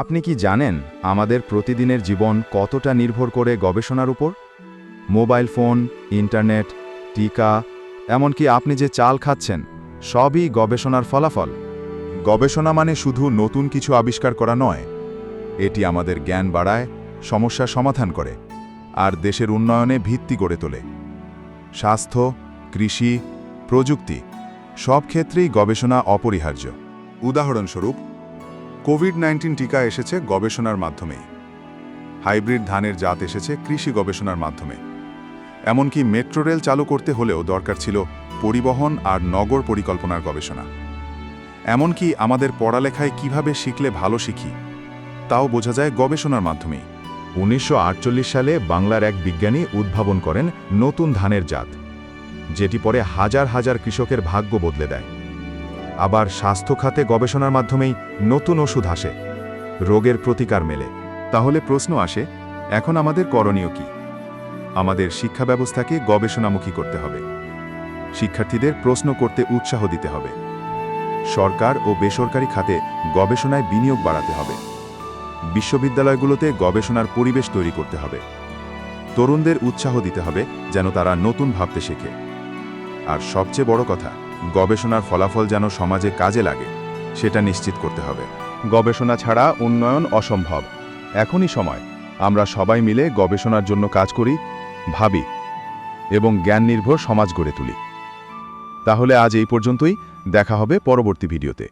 আপনি কি জানেন আমাদের প্রতিদিনের জীবন কতটা নির্ভর করে গবেষণার উপর? মোবাইল ফোন, ইন্টারনেট, টিকা, এমনকি আপনি যে চাল খাচ্ছেন, সবই গবেষণার ফলাফল। গবেষণা মানে শুধু নতুন কিছু আবিষ্কার করা নয়, এটি আমাদের জ্ঞান বাড়ায় সমস্যা সমাধান করে, আর দেশের উন্নয়নে ভিত্তি গড়ে তোলে। স্বাস্থ্য, কৃষি, প্রযুক্তি, সব ক্ষেত্রেই গবেষণা অপরিহার্য। উদাহরণস্বরূপ কোভিড নাইন্টিন টিকা এসেছে গবেষণার মাধ্যমেই। হাইব্রিড ধানের জাত এসেছে কৃষি গবেষণার মাধ্যমে। এমনকি মেট্রো রেল চালু করতে হলেও দরকার ছিল পরিবহন আর নগর পরিকল্পনার গবেষণা। এমনকি আমাদের পড়ালেখায় কীভাবে শিখলে ভালো শিখি, তাও বোঝা যায় গবেষণার মাধ্যমেই। উনিশশো সালে বাংলার এক বিজ্ঞানী উদ্ভাবন করেন নতুন ধানের জাত, যেটি পরে হাজার হাজার কৃষকের ভাগ্য বদলে দেয়। আবার স্বাস্থ্য খাতে গবেষণার মাধ্যমেই নতুন ওষুধ আসে। রোগের প্রতিকার মেলে। তাহলে প্রশ্ন আসে, এখন আমাদের করণীয় কি? আমাদের শিক্ষা ব্যবস্থাকে গবেষণামুখী করতে হবে। শিক্ষার্থীদের প্রশ্ন করতে উৎসাহ দিতে হবে। সরকার ও বেসরকারি খাতে গবেষণায় বিনিয়োগ বাড়াতে হবে। বিশ্ববিদ্যালয়গুলোতে গবেষণার পরিবেশ তৈরি করতে হবে। তরুণদের উৎসাহ দিতে হবে যেন তারা নতুন ভাবতে শেখে। আর সবচেয়ে বড় কথা গবেষণার ফলাফল যেন সমাজে কাজে লাগে, সেটা নিশ্চিত করতে হবে। গবেষণা ছাড়া উন্নয়ন অসম্ভব। এখনই সময়। আমরা সবাই মিলে গবেষণার জন্য কাজ করি, ভাবি, এবং জ্ঞান নির্ভর সমাজ গড়ে তুলি। তাহলে আজ এই পর্যন্তই। দেখা হবে পরবর্তী ভিডিওতে।